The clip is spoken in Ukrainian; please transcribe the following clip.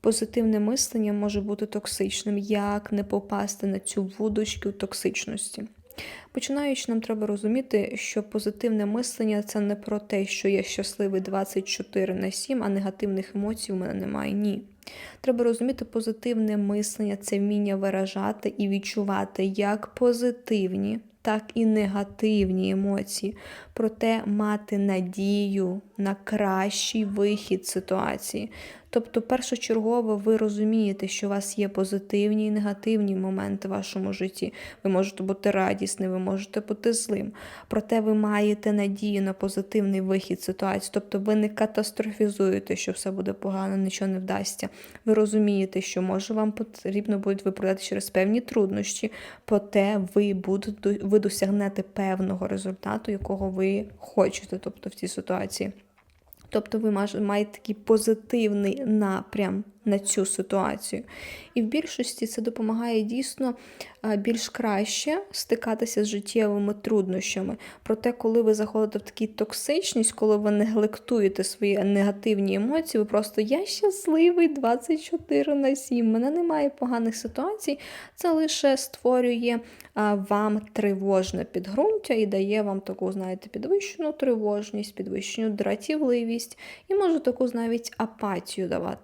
Позитивне мислення може бути токсичним, як не попасти на цю вудочку токсичності. Починаючи, нам треба розуміти, що позитивне мислення це не про те, що я щасливий 24 на 7, а негативних емоцій у мене немає. Ні. Треба розуміти, позитивне мислення це вміння виражати і відчувати як позитивні, так і негативні емоції. Проте мати надію на кращий вихід ситуації. Тобто, першочергово ви розумієте, що у вас є позитивні і негативні моменти в вашому житті. Ви можете бути радісні, ви можете бути злим. Проте ви маєте надію на позитивний вихід ситуації. Тобто ви не катастрофізуєте, що все буде погано, нічого не вдасться. Ви розумієте, що може вам потрібно буде виправдати через певні труднощі, проте ви будете ви досягнете певного результату, якого ви хочете, тобто в цій ситуації. Тобто ви маєте такий позитивний напрям на цю ситуацію. І в більшості це допомагає дійсно більш краще стикатися з життєвими труднощами. Проте, коли ви заходите в таку токсичність, коли ви неглектуєте свої негативні емоції, ви просто я щасливий 24 на 7, мене немає поганих ситуацій, це лише створює вам тривожне підґрунтя і дає вам таку, знаєте, підвищену тривожність, підвищену дратівливість і може таку навіть апатію давати.